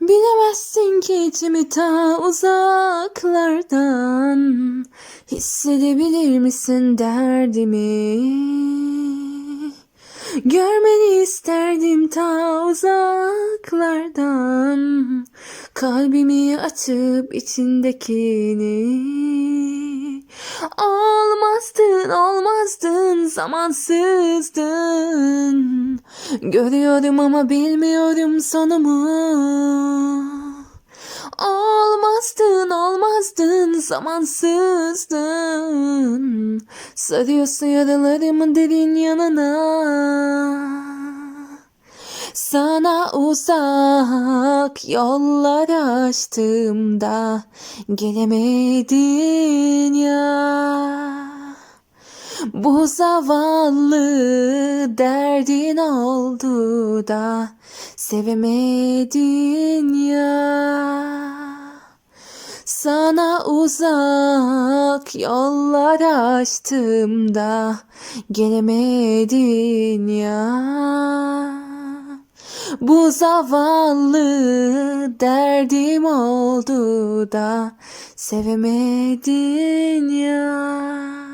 Bilemezsin ki içimi ta uzaklardan. Hissedebilir misin derdimi? Görmeni isterdim ta uzaklardan. Kalbimi açıp içindekini. Olmazdın olmazdın zamansızdın Görüyorum ama bilmiyorum sonumu Olmazdın olmazdın zamansızdın. Sarıyorsun yaralarımın derin yanına. Sana uzak yollar açtığımda gelemedin ya. Bu zavallı derdin oldu da sevemedin ya. Sana uzak yollar açtığımda gelemedin ya. Bu zavallı derdim oldu da sevemedin ya